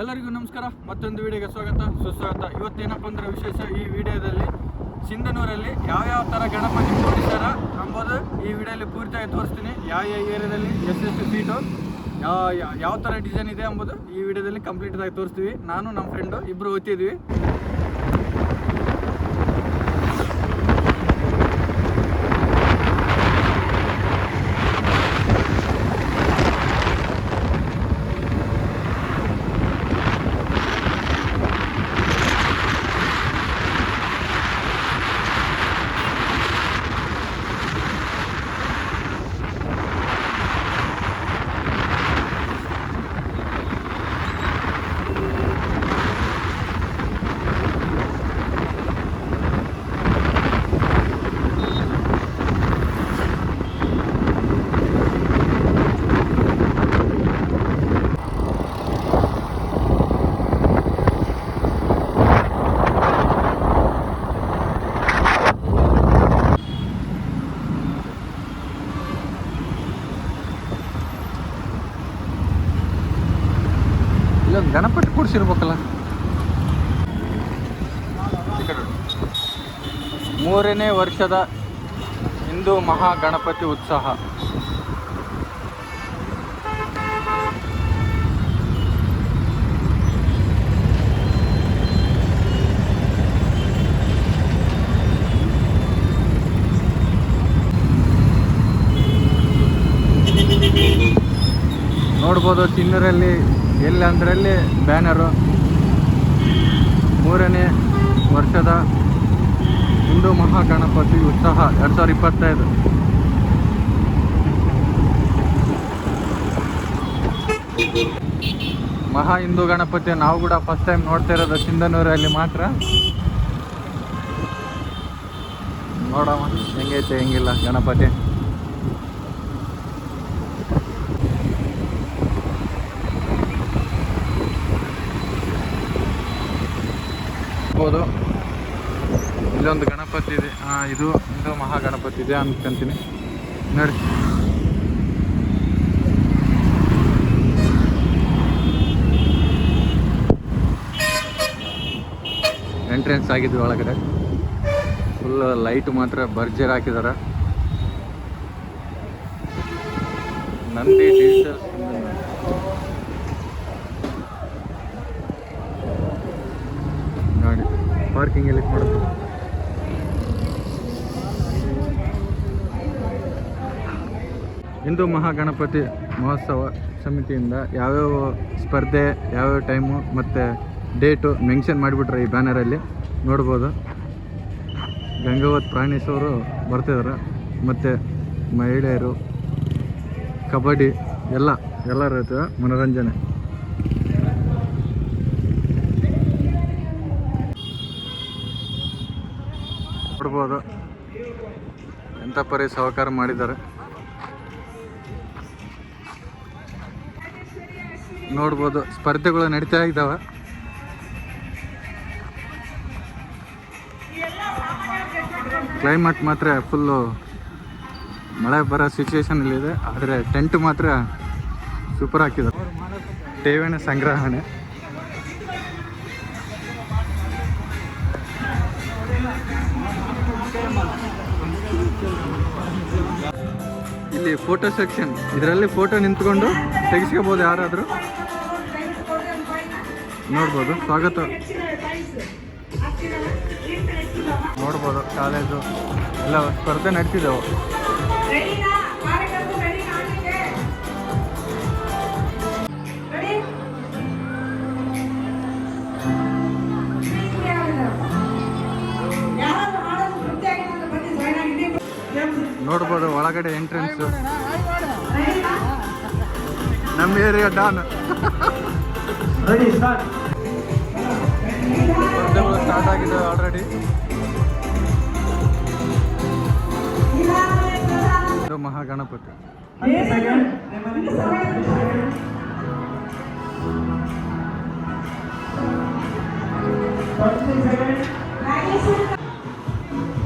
ಎಲ್ಲರಿಗೂ ನಮಸ್ಕಾರ. ಮತ್ತೊಂದು ವಿಡಿಯೋಗೆ ಸ್ವಾಗತ. ಸುಸ್ವಾಗತ. ಇವತ್ತೇನಪ್ಪ ಅಂದ್ರೆ ವಿಶೇಷ ಈ ವಿಡಿಯೋದಲ್ಲಿ ಸಿಂಧನೂರಲ್ಲಿ ಯಾವ್ಯಾವ ಥರ ಗಣಪತಿ ಕೂಡಿಸ್ತಾರ ಅಂಬೋದು ಈ ವಿಡಿಯೋಲಿ ಪೂರ್ತಿಯಾಗಿ ತೋರಿಸ್ತೀನಿ. ಯಾವ ಯಾವ ಏರಿಯಾದಲ್ಲಿ ಎಷ್ಟೆಷ್ಟು ಸೀಟು, ಯಾವ ಯಾವ- ಯಾವ ಥರ ಡಿಸೈನ್ ಇದೆ ಅಂಬೋದು ಈ ವಿಡಿಯೋದಲ್ಲಿ ಕಂಪ್ಲೀಟ್ ಆಗಿ ತೋರಿಸ್ತೀವಿ. ನಾನು, ನಮ್ಮ ಫ್ರೆಂಡು ಇಬ್ಬರು ಓದ್ತಿದ್ವಿ ಇಲ್ಲೊಂದು ಗಣಪತಿ ಕೂಡಿಸಿರ್ಬೇಕಲ್ಲ ಮೂರನೇ ವರ್ಷದ ಹಿಂದೂ ಮಹಾಗಣಪತಿ ಉತ್ಸವ. ನೋಡ್ಬೋದು ಚಿನ್ನರಲ್ಲಿ ಎಲ್ಲಿ ಅಂದ್ರಲ್ಲಿ ಬ್ಯಾನರು. ಮೂರನೇ ವರ್ಷದ ಹಿಂದೂ ಮಹಾಗಣಪತಿ ಉತ್ಸವ ಎರಡು ಸಾವಿರದ ಇಪ್ಪತ್ತೈದು. ಮಹಾ ಹಿಂದೂ ಗಣಪತಿ ನಾವು ಕೂಡ ಫಸ್ಟ್ ಟೈಮ್ ನೋಡ್ತಾ ಇರೋದು ಸಿಂಧನೂರಲ್ಲಿ ಮಾತ್ರ. ನೋಡಮ್ಮ, ಹೆಂಗೈತೆ, ಹೆಂಗಿಲ್ಲ ಗಣಪತಿ? ನೋಡ್ಬೋದು ಇಲ್ಲೊಂದು ಗಣಪತಿ ಇದೆ. ಇದು ಮಹಾ ಮಹಾಗಣಪತಿ ಇದೆ ಅನ್ಕೊಂತೀನಿ. ನೋಡಿ. ಎಂಟ್ರೆನ್ಸ್ ಆಗಿದ್ವಿ ಒಳಗಡೆ. ಫುಲ್ ಲೈಟ್ ಮಾತ್ರ ಬರ್ಜರ್ ಹಾಕಿದಾರ. ನಂದಿ ಡಿಜಿಟಲ್ ನೋಡಿ. ಪಾರ್ಕಿಂಗ್ ಎಲ್ಲಿ ಮಾಡುತ್ತೆ ಹಿಂದೂ ಮಹಾಗಣಪತಿ ಮಹೋತ್ಸವ ಸಮಿತಿಯಿಂದ ಯಾವ್ಯಾವ ಸ್ಪರ್ಧೆ, ಯಾವ್ಯಾವ ಟೈಮು ಮತ್ತು ಡೇಟು ಮೆನ್ಷನ್ ಮಾಡಿಬಿಟ್ರೆ ಈ ಬ್ಯಾನರಲ್ಲಿ ನೋಡ್ಬೋದು. ಗಂಗಾವತ್ ಪ್ರಾಣೇಶ್ ಅವರು ಬರ್ತಿದ್ದಾರೆ ಮತ್ತು ಮಹಿಳೆಯರು, ಕಬಡ್ಡಿ, ಎಲ್ಲ ಎಲ್ಲ ರೀತಿಯ ಮನೋರಂಜನೆ. ನೋಡ್ಬೋದು. ಎಂಥ ಪರಿ ಸಹಕಾರ ಮಾಡಿದ್ದಾರೆ. ನೋಡ್ಬೋದು. ಸ್ಪರ್ಧೆಗಳು ನಡೀತಾ ಇದ್ದಾವೆ. ಕ್ಲೈಮೇಟ್ ಮಾತ್ರ ಫುಲ್ಲು ಮಳೆ ಬರೋ ಸಿಚುವೇಶನಲ್ಲಿದೆ ಆದರೆ ಟೆಂಟ್ ಮಾತ್ರ ಸೂಪರ್ ಹಾಕಿದ್ದಾರೆ ಠೇವಣಿ ಸಂಗ್ರಹಣೆ. ಫೋಟೋ ಸೆಕ್ಷನ್ ಇದರಲ್ಲಿ ಫೋಟೋ ನಿಂತ್ಕೊಂಡು ತೆಗಿಸ್ಕೋಬೋದು ಯಾರಾದರೂ? ನೋಡ್ಬೋದು. ಸ್ವಾಗತ. ನೋಡ್ಬೋದು ಕಾಲೇಜು. ಎಲ್ಲ ಸ್ಪರ್ಧೆ ನಡೀತಿದ್ದವು ನೋಡ್ಬೋದು ಒಳಗಡೆ ಎಂಟ್ರೆನ್ಸ್ ನಮ್ಮ ಏರಿಯಾ ಡಾನ್. ಸ್ಟಾರ್ಟ್ ಆಗಿದೆ ಆಲ್ರೆಡಿ ಮಹಾಗಣಪತಿ. Thank.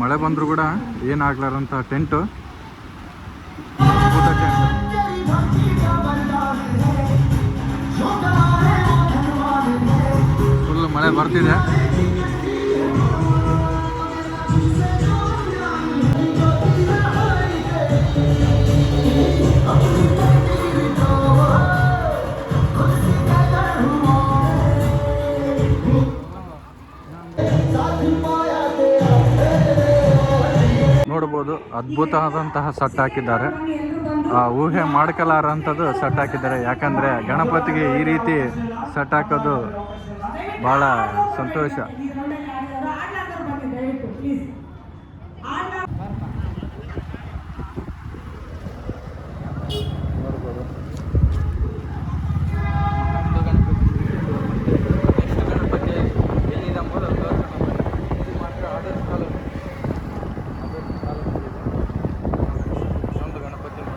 ಮಳೆ ಬಂದರೂ ಕೂಡ ಅದ್ಭುತ ಟೆಂಟ್ ಫುಲ್ ಮಳೆ ಬರ್ತಿದೆ. ನೋಡ್ಬೋದು ಅದ್ಭುತ ಆದಂತಹ ಸಟ್ ಹಾಕಿದ್ದಾರೆ. ಆ, ಊಹೆ ಮಾಡ್ಕಲಾರಂಥದ್ದು ಸಟ್ ಹಾಕಿದ್ದಾರೆ. ಯಾಕಂದರೆ ಗಣಪತಿಗೆ ಈ ರೀತಿ ಸಟ್ ಹಾಕೋದು ಭಾಳ ಸಂತೋಷ ಆಡ್ಲಾರ್ದವ್ರು ಬನ್ನಿ ದಯವಿಟ್ಟು ಪ್ಲೀಸ್ ಆಡ್ಲಾರ್ದ ನೋಡ್ಬೋದು ಗಣಪತಿ ಎಲ್ಲಿದೆ ಅಂಬೋದು ಇದು ಮಾತ್ರ ಆದರ್ಶ ಕಾಲದ ಆದರ್ಶ ಕಾಲದಲ್ಲಿದೆ ಒಂದು ಗಣಪತಿ ಹ್ಞೂ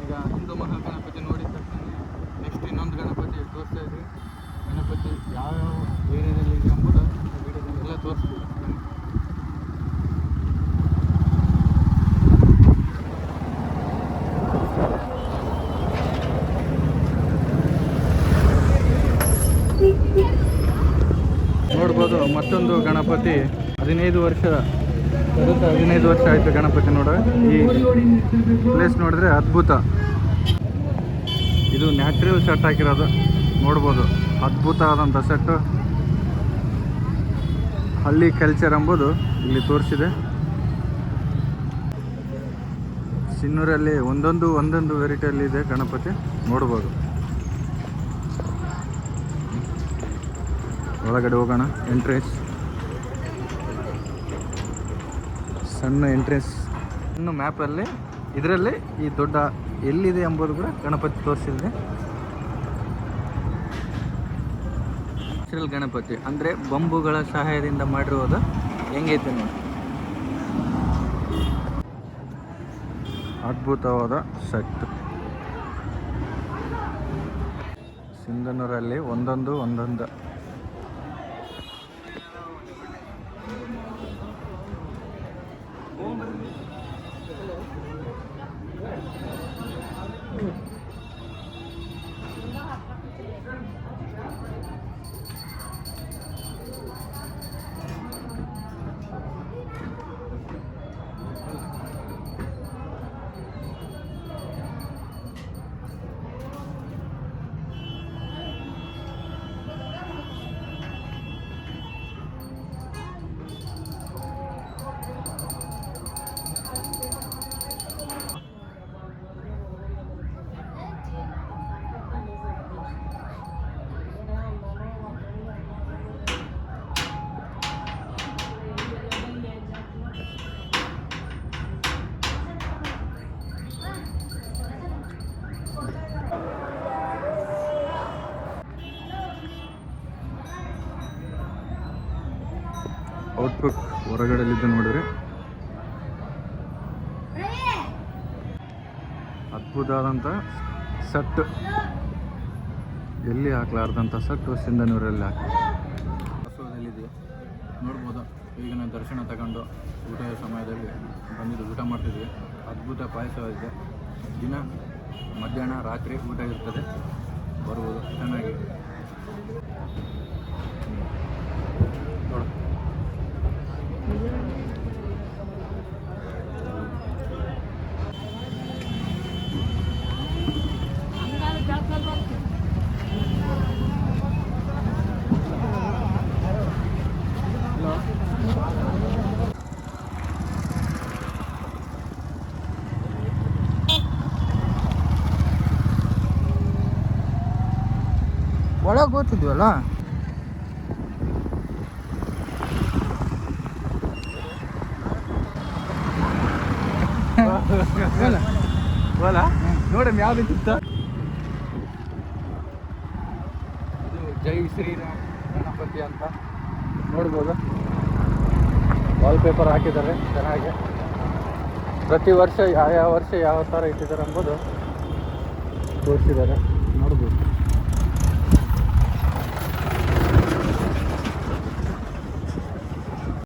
ಈಗ ಹಿಂದೂ ಮಹಾಗಣಪತಿ ನೋಡಿದ ತಕ್ಷಣ ನೆಕ್ಸ್ಟ್ ಇನ್ನೊಂದು ಗಣಪತಿ ತೋರಿಸ್ತಾ ಇದ್ವಿ. ಗಣಪತಿ ಯಾವ್ಯಾವ ಏರಿಯಾದಲ್ಲಿ ಇದೆ ಎಂಬುದು ಎಲ್ಲ ತೋರಿಸ್ತೀವಿ. ನೋಡ್ಬೋದು ಮತ್ತೊಂದು ಗಣಪತಿ ಹದಿನೈದು ವರ್ಷ ಬರುತ್ತೆ ಹದಿನೈದು ವರ್ಷ ಆಯಿತು ಗಣಪತಿ ನೋಡ ಈ ಪ್ಲೇಸ್ ನೋಡಿದ್ರೆ ಅದ್ಭುತ. ಇದು ನ್ಯಾಚುರಲ್ ಸೆಟ್ ಹಾಕಿರೋದು. ನೋಡ್ಬೋದು. ಅದ್ಭುತ ಆದಂಥ ಸೆಟ್ಟು ಹಳ್ಳಿ ಕಲ್ಚರ್ ಎಂಬುದು ಇಲ್ಲಿ ತೋರಿಸಿದೆ. ಸಿನ್ನೂರಲ್ಲಿ ಒಂದೊಂದು ಒಂದೊಂದು ವೆರೈಟಿಯಲ್ಲಿ ಇದೆ ಗಣಪತಿ. ನೋಡ್ಬೋದು. ಒಳಗಡೆ ಹೋಗೋಣ. ಎಂಟ್ರೆನ್ಸ್ ಸಣ್ಣ ಎಂಟ್ರೆನ್ಸ್ ಇನ್ನು ಮ್ಯಾಪಲ್ಲಿ ಇದರಲ್ಲಿ ಈ ದೊಡ್ಡ ಎಲ್ಲಿದೆ ಎಂಬುದು ಕೂಡ ಗಣಪತಿ ತೋರಿಸಿದೆ. ನ್ಯಾಚುರಲ್ ಗಣಪತಿ, ಅಂದರೆ ಬಂಬುಗಳ ಸಹಾಯದಿಂದ ಮಾಡಿರುವುದು ಹೆಂಗೈತೆ ನೋಡಿ. ಅದ್ಭುತವಾದ ಸೆಟ್ ಸಿಂಧನೂರಲ್ಲಿ ಒಂದೊಂದು ಒಂದೊಂದು. ಔಟ್ಬುಕ್ ಹೊರಗಡೆಯಲ್ಲಿದ್ದ ನೋಡಿದ್ರೆ ಅದ್ಭುತವಾದಂಥ ಸಟ್. ಎಲ್ಲಿ ಹಾಕ್ಲಾರ್ದಂಥ ಸೆಟ್ಟು ಸಿಂಧನೂರಲ್ಲಿ ಹಾಕಿ ಬಸವದಲ್ಲಿದೆ ನೋಡ್ಬೋದು. ನಾನು ದರ್ಶನ ತಗೊಂಡು ಊಟದ ಸಮಯದಲ್ಲಿ ಬಂದಿದ್ದು ಊಟ ಮಾಡ್ತಿದ್ವಿ. ಅದ್ಭುತ ಪಾಯಸವಾಗಿದೆ. ದಿನ ಮಧ್ಯಾಹ್ನ ರಾತ್ರಿ ಊಟ ಇರ್ತದೆ. ಬರ್ಬೋದು. ಚೆನ್ನಾಗಿ ನೋಡು ಹೋಲ? ನೋಡಮ್ ಯಾವ್ದಿತ್ತ ಇದು ಜೈ ಶ್ರೀರಾಮ್ ಗಣಪತಿ ಅಂತ ನೋಡ್ಬೋದು. ವಾಲ್ಪೇಪರ್ ಹಾಕಿದ್ದಾರೆ ಚೆನ್ನಾಗಿ. ಪ್ರತಿ ವರ್ಷ ಯಾವ ಯಾವ ವರ್ಷ ಯಾವ ಥರ ಇಟ್ಟಿದ್ದಾರೆ ಎಂಬುದು ತೋರಿಸಿದ್ದಾರೆ. ನೋಡ್ಬೋದು.